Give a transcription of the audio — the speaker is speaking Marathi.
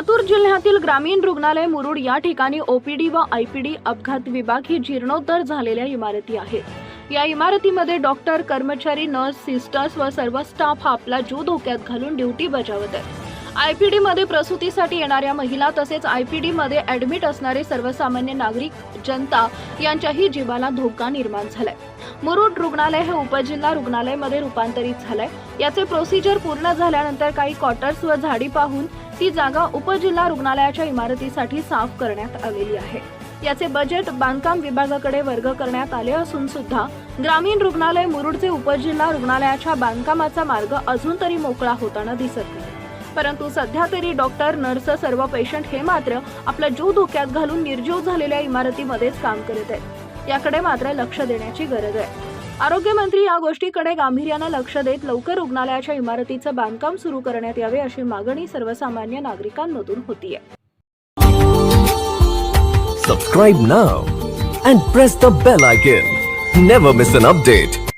लातूर जिल्ह्यातील ग्रामीण रुग्णालय मुरुड या ठिकाणी ओपीडी व आयपीडी अपघात विभाग ही जीर्णोत्तर झालेल्या इमारती आहेत. या इमारतीमध्ये डॉक्टर कर्मचारी नर्स सिस्टर्स व सर्व स्टाफ हा आपला जीव धोक्यात घालून ड्युटी बजावत आहे आयपीडी मध्ये प्रसूतीसाठी येणाऱ्या महिला तसेच आयपीडी मध्ये ऍडमिट असणारे सर्वसामान्य नागरिक जनता यांच्याही जीवाला धोका निर्माण झालाय. मुरुड रुग्णालय हे उपजिल्हा रुग्णालयमध्ये रूपांतरित झालंय. याचे प्रोसिजर पूर्ण झाल्यानंतर काही क्वार्टर्स व झाडी पाहून ती जागा उपजिल्हा रुग्णालयाच्या इमारतीसाठी साफ करण्यात आलेली आहे. याचे बजेट बांधकाम विभागाकडे वर्ग करण्यात आले असून सुद्धा ग्रामीण रुग्णालय मुरुडचे उपजिल्हा रुग्णालयाच्या बांधकामाचा मार्ग अजून तरी मोकळा होताना दिसत नाही. परंतु सध्या तरी डॉक्टर नर्स सर्व पेशंट हे मात्र आपला जीव धोक्यात घालून निर्जीव झालेल्या इमारतीमध्येच काम करत आहेत. याकडे मात्र लक्ष देण्याची गरज आहे. आरोग्यमंत्री या गोष्टीकडे गांभीर्यानं लक्ष देत लवकर रुग्णालयाच्या इमारतीचं बांधकाम सुरू करण्यात यावे अशी मागणी सर्वसामान्य नागरिकांमधून होतीये. Subscribe now and press the bell icon never miss an update